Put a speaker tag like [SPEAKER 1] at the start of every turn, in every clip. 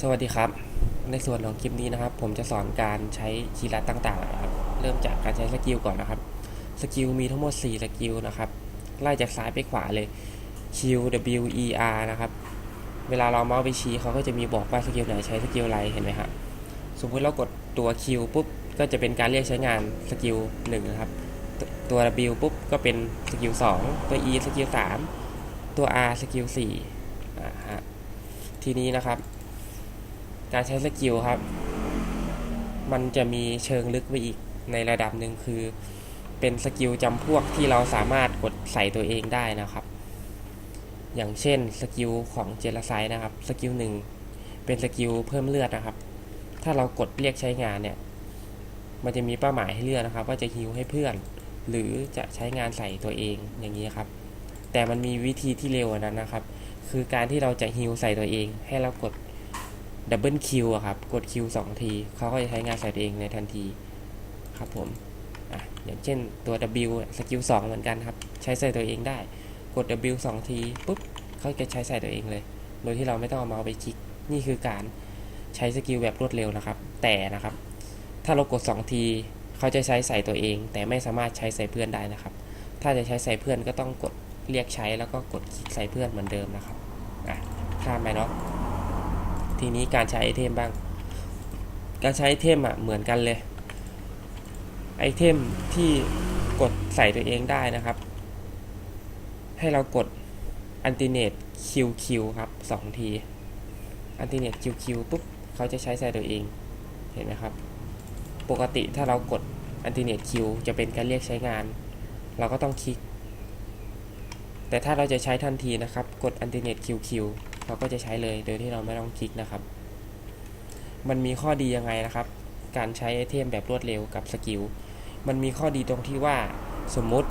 [SPEAKER 1] สวัสดีครับ ในส่วนของคลิปนี้นะครับ ผมจะสอนการใช้คีย์ลัดต่างๆนะครับ เริ่มจากการใช้สกิลก่อนนะครับ สกิลมีทั้งหมด 4 สกิลนะครับ ไล่จากซ้ายไปขวาเลย Q W E R นะครับ เวลาเราเมาส์ไปชี้เขาก็จะมีบอกว่าสกิลไหนใช้สกิลอะไรเห็นไหมครับสมมติเรากดตัว Q ปุ๊บ ก็จะเป็นการเรียกใช้งานสกิล1นะครับตัวตัว W ปุ๊บ ก็เป็นสกิล2ตัว E สกิล3ตัว R สกิล4อ่าฮะทีนี้นะครับ การใช้สกิลครับ มันจะมีเชิงลึกไปอีกในระดับหนึ่งคือ เป็นสกิลจำพวกที่เราสามารถกดใส่ตัวเองได้นะครับ อย่างเช่นสกิลของเจลไซนะครับ สกิลหนึ่งเป็นสกิลเพิ่มเลือดนะครับ ถ้าเรากดเรียกใช้งานเนี่ย มันจะมีเป้าหมายให้เลือกนะครับ ว่าจะฮิวให้เพื่อน หรือจะใช้งานใส่ตัวเองอย่างนี้ครับ แต่มันมีวิธีที่เร็วนั้นนะครับ คือการที่เราจะฮิวใส่ตัวเอง ให้เรากด ดับเบิลคิวอะครับ กดคิวสองที เขาก็จะใช้งานใส่ตัวเองในทันทีครับผมอะอย่างเช่นตัว W สกิลสองเหมือนกันครับ ใช้ใส่ตัวเองได้ กด W สองทีปุ๊บเขาจะใช้ใส่ตัวเองเลย โดยที่เราไม่ต้องเอาเมาส์ไปคลิก นี่คือการใช้สกิลแบบรวดเร็วนะครับ แต่นะครับ ถ้าเรากด 2 ทีเขาจะใช้ใส่ตัวเอง แต่ไม่สามารถใช้ใส่เพื่อนได้นะครับ ถ้าจะใช้ใส่เพื่อนก็ต้องกดเรียกใช้แล้วก็กดคลิกใส่เพื่อนเหมือนเดิมนะครับอะข้ามไปเนาะ ทีนี้การใช้ไอเทมบ้าง การใช้ไอเทมอะเหมือนกันเลย ไอเทมที่กดใส่ตัวเองได้นะครับ ให้เรากด Alternate QQ ครับสองที Alternate QQ ปุ๊บเขาจะใช้ใส่ตัวเอง เห็นไหมครับ ปกติถ้าเรากด Alternate Q จะเป็นการเรียกใช้งาน เราก็ต้องคลิก แต่ถ้าเราจะใช้ทันทีนะครับ กด Alternate QQ เราก็จะใช้เลยโดยที่เราไม่ต้องคลิกนะครับ มันมีข้อดียังไงนะครับ การใช้ไอเทมแบบรวดเร็วกับสกิล มันมีข้อดีตรงที่ว่าสมมุติ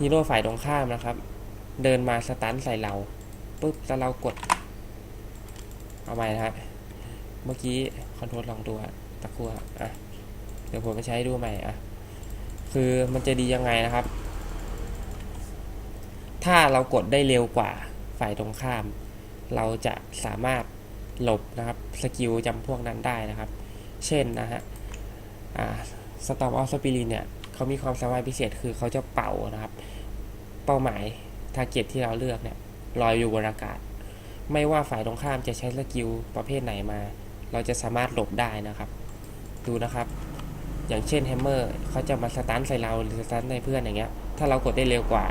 [SPEAKER 1] ฮีโร่ฝ่ายตรงข้ามนะครับ เดินมาสตันใส่เราปุ๊บแล้วเรากด เอาใหม่นะฮะเมื่อกี้คอนโทรลลองดูอะตะกั่วอะเดี๋ยวผมไปใช้ดูใหม่อะคือมันจะดียังไงนะครับ ถ้าเรากดได้เร็วกว่าฝ่ายตรงข้าม เราจะสามารถหลบนะครับสกิลจำพวกนั้นได้นะครับ เช่นนะฮะสตอมออฟสปิรินเนี่ยเขามีความสามารถพิเศษคือเขาจะเป่านะครับ เป้าหมายทาร์เก็ตที่เราเลือกเนี่ยลอยอยู่บนอากาศ ไม่ว่าฝ่ายตรงข้ามจะใช้สกิลประเภทไหนมา เราจะสามารถหลบได้นะครับ ดูนะครับ อย่างเช่นแฮมเมอร์เขาจะมาสตันใส่เราหรือสตันในเพื่อนอย่างเงี้ยถ้าเรากดได้เร็วกว่า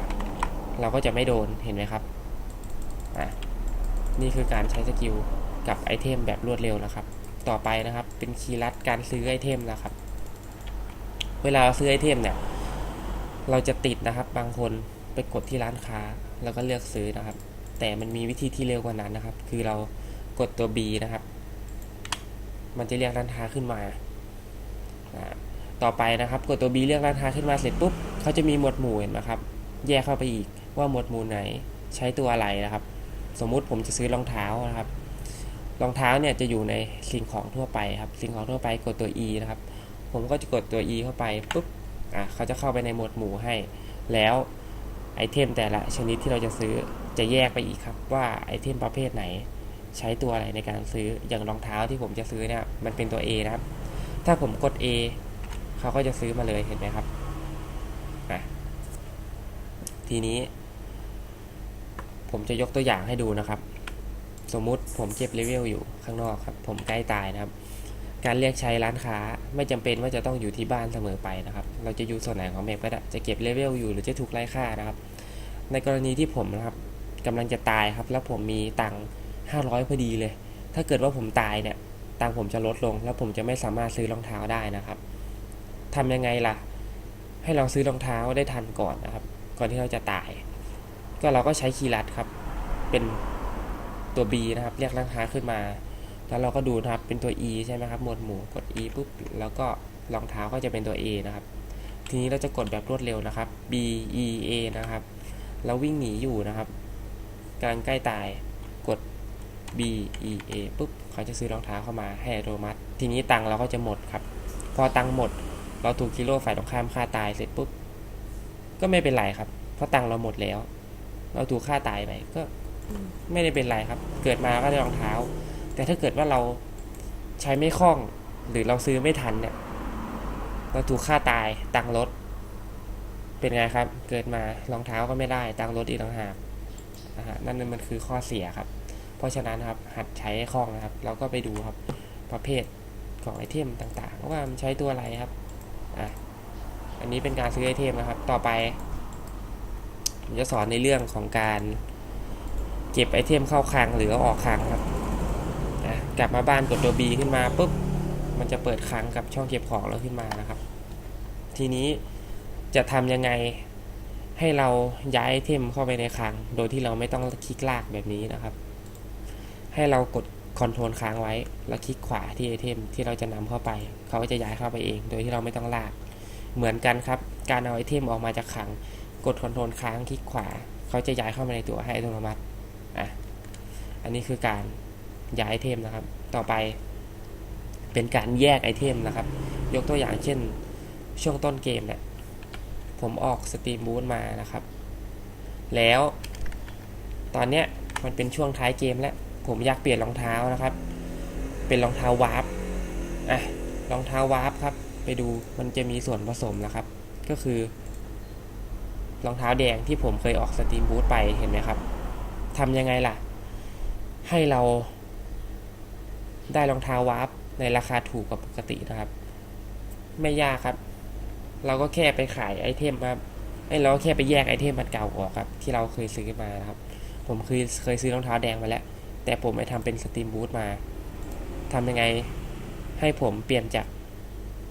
[SPEAKER 1] เราก็จะไม่โดนเห็นไหมครับอะ นี่คือการใช้สกิลกับไอเทมแบบรวดเร็วนะครับ ต่อไปนะครับเป็นคีย์ลัดการซื้อไอเทมนะครับ เวลาซื้อไอเทมเนี่ยเราจะติดนะครับบางคนไปกดที่ร้านค้าแล้วก็เลือกซื้อนะครับ แต่มันมีวิธีที่เร็วกว่านั้นนะครับ คือเรากดตัว B นะครับ มันจะเรียกร้านค้าขึ้นมาต่อไปนะครับ กดตัว B เลือกร้านค้าขึ้นมาเสร็จปุ๊บเขาจะมีหมวดหมู่เห็นไหมครับ แยกเข้าไปอีกว่าหมวดหมู่ไหนใช้ตัวอะไรนะครับ สมมุติผมจะซื้อรองเท้านะครับ รองเท้าเนี่ยจะอยู่ในสิ่งของทั่วไปครับ สิ่งของทั่วไปกดตัว E นะครับ ผมก็จะกดตัว E เข้าไปปุ๊บอะเขาจะเข้าไปในหมวดหมู่ให้ แล้วไอเทมแต่ละชนิดที่เราจะซื้อจะแยกไปอีกครับว่าไอเทมประเภทไหน ใช้ตัวอะไรในการซื้ออย่างรองเท้าที่ผมจะซื้อเนี่ยมันเป็นตัว A นะครับ ถ้าผมกด A เขาก็จะซื้อมาเลยเห็นไหมครับอะทีนี้ ผมจะยกตัวอย่างให้ดูนะครับ สมมุติผมเก็บเลเวลอยู่ข้างนอกครับ ผมใกล้ตายนะครับ การเรียกใช้ร้านค้าไม่จำเป็นว่าจะต้องอยู่ที่บ้านเสมอไปนะครับ เราจะอยู่ส่วนไหนของแมปก็ได้ จะเก็บเลเวลอยู่หรือจะถูกไล่ฆ่านะครับ ในกรณีที่ผมนะครับกำลังจะตายครับ แล้วผมมีตังค์500พอดีเลย ถ้าเกิดว่าผมตายเนี่ยตังค์ผมจะลดลง แล้วผมจะไม่สามารถซื้อรองเท้าได้นะครับทำยังไงล่ะ ให้เราซื้อรองเท้าได้ทันก่อนนะครับ ก่อนที่เราจะตาย ก็เราก็ใช้คีย์ลัดครับ เป็นตัว B นะครับ เรียกร้านค้าขึ้นมา แล้วเราก็ดูนะครับ เป็นตัว E ใช่ไหมครับ หมวดหมู่ กด E ปุ๊บ แล้วก็รองเท้าก็จะเป็นตัว A นะครับ ทีนี้เราจะกดแบบรวดเร็วนะครับ B E A นะครับแล้ววิ่งหนีอยู่นะครับกำลังใกล้ตาย กด B E A ปุ๊บ เขาจะซื้อรองเท้าเข้ามาให้อัตโนมัติ ทีนี้ตังเราก็จะหมดครับ พอตังหมด เราถูกกิโลฝ่ายตรงข้ามฆ่าตายเสร็จปุ๊บ ก็ไม่เป็นไรครับ เพราะตังเราหมดแล้ว เราถูกฆ่าตายไปก็ไม่ได้เป็นไรครับ เกิดมาก็ได้รองเท้า แต่ถ้าเกิดว่าเราใช้ไม่คล่อง หรือเราซื้อไม่ทันเนี่ย เราถูกฆ่าตายตังค์รถ เป็นไงครับ เกิดมารองเท้าก็ไม่ได้ตังค์รถอีกต่างหากนะฮะนั่นมันคือข้อเสียครับ เพราะฉะนั้นครับ หัดใช้ให้คล่องนะครับ เราก็ไปดูครับ ประเภทของไอเทมต่างๆ ว่ามันใช้ตัวอะไรครับอะอันนี้เป็นการซื้อไอเทมนะครับ ต่อไป ผมจะสอนในเรื่องของการเก็บไอเทมเข้าคลังหรือออกคลังครับกลับมาบ้านกดตัว B ขึ้นมาปุ๊บมันจะเปิดคลังกับช่องเก็บของเราขึ้นมานะครับ ทีนี้จะทำยังไงให้เราย้ายไอเทมเข้าไปในคลัง โดยที่เราไม่ต้องคลิกลากแบบนี้นะครับ ให้เรากดคอนโทรลค้างไว้ แล้วคลิกขวาที่ไอเทมที่เราจะนำเข้าไป เขาก็จะย้ายเข้าไปเอง โดยที่เราไม่ต้องลาก เหมือนกันครับ การเอาไอเทมออกมาจากคลัง กดคอนโทรลค้างคลิกขวา เขาจะย้ายเข้ามาในตัวให้อัตโนมัติอะอันนี้คือการย้ายไอเทมนะครับ ต่อไป เป็นการแยกไอเทมนะครับ ยกตัวอย่างเช่น ช่วงต้นเกมเนี่ยผมออกสตรีมบูธมานะครับ แล้ว ตอนเนี้ยมันเป็นช่วงท้ายเกมแล้ว ผมอยากเปลี่ยนรองเท้านะครับ เป็นรองเท้าวาร์ปอะรองเท้าวาร์ปครับ ไปดูมันจะมีส่วนผสมนะครับ ก็คือ รองเท้าแดงที่ผมเคยออกสตรีมบูธไปเห็นไหมครับทำยังไงล่ะ ให้เราได้รองเท้าวาร์ปในราคาถูกกว่าปกตินะครับ ไม่ยากครับ เราก็แค่ไปขายไอเทมครับไอเราก็แค่ไปแยกไอเทมมันเก่าออกครับ ที่เราเคยซื้อมานะครับ ผมเคยเคยซื้อรองเท้าแดงมาแล้ว แต่ผมไปทำเป็นสตรีมบูธมาทำยังไงให้ผมเปลี่ยนจาก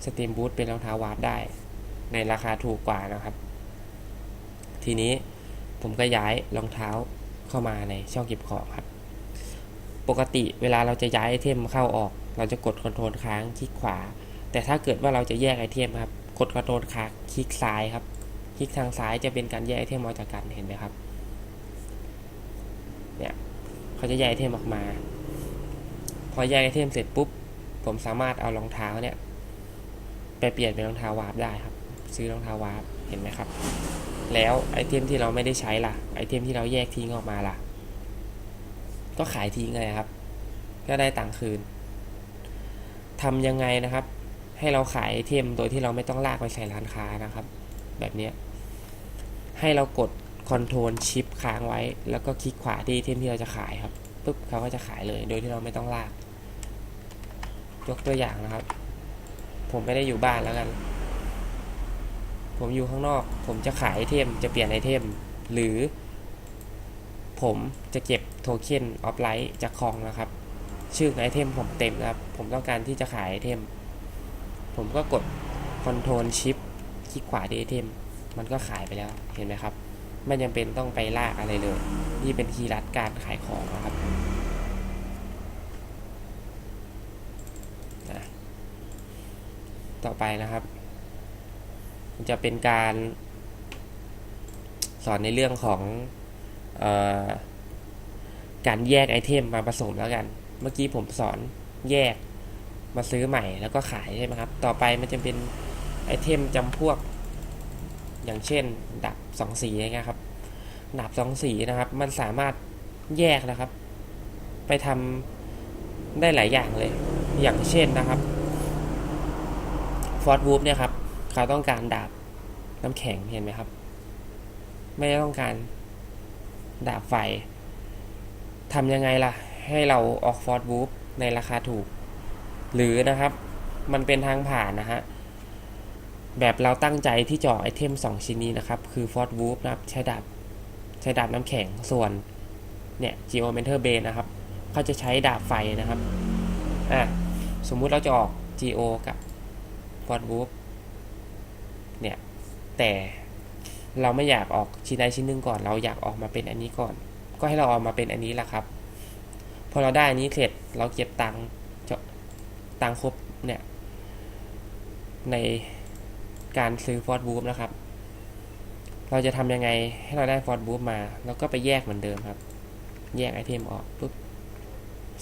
[SPEAKER 1] สตรีมบูธเป็นรองเท้าวาร์ปได้ ในราคาถูกกว่านะครับ ทีนี้ผมก็ย้ายรองเท้าเข้ามาในช่องเก็บของครับ ปกติเวลาเราจะย้ายไอเทมเข้าออก เราจะกดคอนโทรลค้างคลิกขวา แต่ถ้าเกิดว่าเราจะแยกไอเทมครับ กดคอนโทรลค้างคลิกซ้ายครับ คลิกทางซ้ายจะเป็นการแยกไอเทมออกจากกันเห็นไหมครับ เนี่ยเขาจะแยกไอเทมออกมา พอแยกไอเทมเสร็จปุ๊บ ผมสามารถเอารองเท้าเนี่ยไปเปลี่ยนเป็นรองเท้าวาร์ปได้ครับ ซื้อรองเท้าวาร์ปเห็นไหมครับ แล้วไอเทมที่เราไม่ได้ใช้ล่ะ ไอเทมที่เราแยกทิ้งออกมาล่ะ ก็ขายทิ้งเลยครับ ก็ได้ตังค์คืนทำยังไงนะครับ ให้เราขายไอเทมโดยที่เราไม่ต้องลากไปใส่ร้านค้านะครับ แบบนี้ให้เรากดคอนโทรลชิปค้างไว้ แล้วก็คลิกขวาที่ไอเทมที่เราจะขายครับปุ๊บเขาก็จะขายเลย โดยที่เราไม่ต้องลาก ยกตัวอย่างนะครับ ผมไม่ได้อยู่บ้านแล้วกัน ผมอยู่ข้างนอก ผมจะขายไอเทม จะเปลี่ยนไอเทม หรือ ผมจะเก็บโทเค็นออฟไลท์จากคองนะครับ ชื่อไอเทมผมเต็มนะครับ ผมต้องการที่จะขายไอเทม ผมก็กดคอนโทรลชิปคลิกขวาที่ไอเทม มันก็ขายไปแล้ว เห็นไหมครับ ไม่จำเป็นต้องไปลากอะไรเลย นี่เป็นคีย์ลัดการขายของนะครับต่อไปนะครับ จะเป็นการสอนในเรื่องของออการแยกไอเทมมาผสมแล้วกัน เมื่อกี้ผมสอนแยกมาซื้อใหม่แล้วก็ขายใช่ไหมครับ ต่อไปมันจะเป็นไอเทมจำพวก อย่างเช่นดับสองสีอย่างเงี้ยครับดับสองสีนะครับ มันสามารถแยกนะครับ ไปทำได้หลายอย่างเลย อย่างเช่นนะครับฟอร์ดวูฟเนี่ยครับ เขาต้องการดาบน้ำแข็งเห็นไหมครับ ไม่ได้ต้องการดาบไฟทำยังไงล่ะ ให้เราออกฟอร์ดวูฟในราคาถูก หรือนะครับมันเป็นทางผ่านนะฮะ แบบเราตั้งใจที่จะไอเทม 2 ชิ้นนี้นะครับ คือฟอร์ดวูฟนะครับ ใช้ดาบใช้ดาบน้ำแข็งส่วน เนี่ย Geometer b a n นะครับเขาจะใช้ดาบไฟนะครับอะสมมุติเราจะออก GO กับฟอร์ดวูฟ เนี่ยแต่เราไม่อยากออกชิ้นใดชิ้นหนึ่งก่อน เราอยากออกมาเป็นอันนี้ก่อน ก็ให้เราออกมาเป็นอันนี้แหละครับ พอเราได้อันนี้เสร็จเราเก็บตังค์ตังค์ครบเนี่ยในการซื้อฟอร์ดบูฟนะครับ เราจะทำยังไงให้เราได้ฟอร์ดบูฟมา แล้วก็ไปแยกเหมือนเดิมครับ แยกไอเทมออกปุ๊บ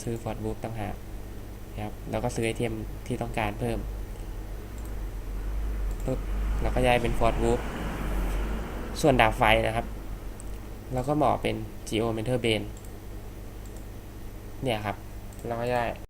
[SPEAKER 1] ซื้อฟอร์ดบูฟต่างหากครับแล้วก็ซื้อไอเทมที่ต้องการเพิ่มปุ๊บ เราก็ย้ายเป็นฟอร์ดวูฟส่วนดาบไฟนะครับเราก็หมอเป็น Geo Mentor b a n เนี่ยครับเราก็ย้าย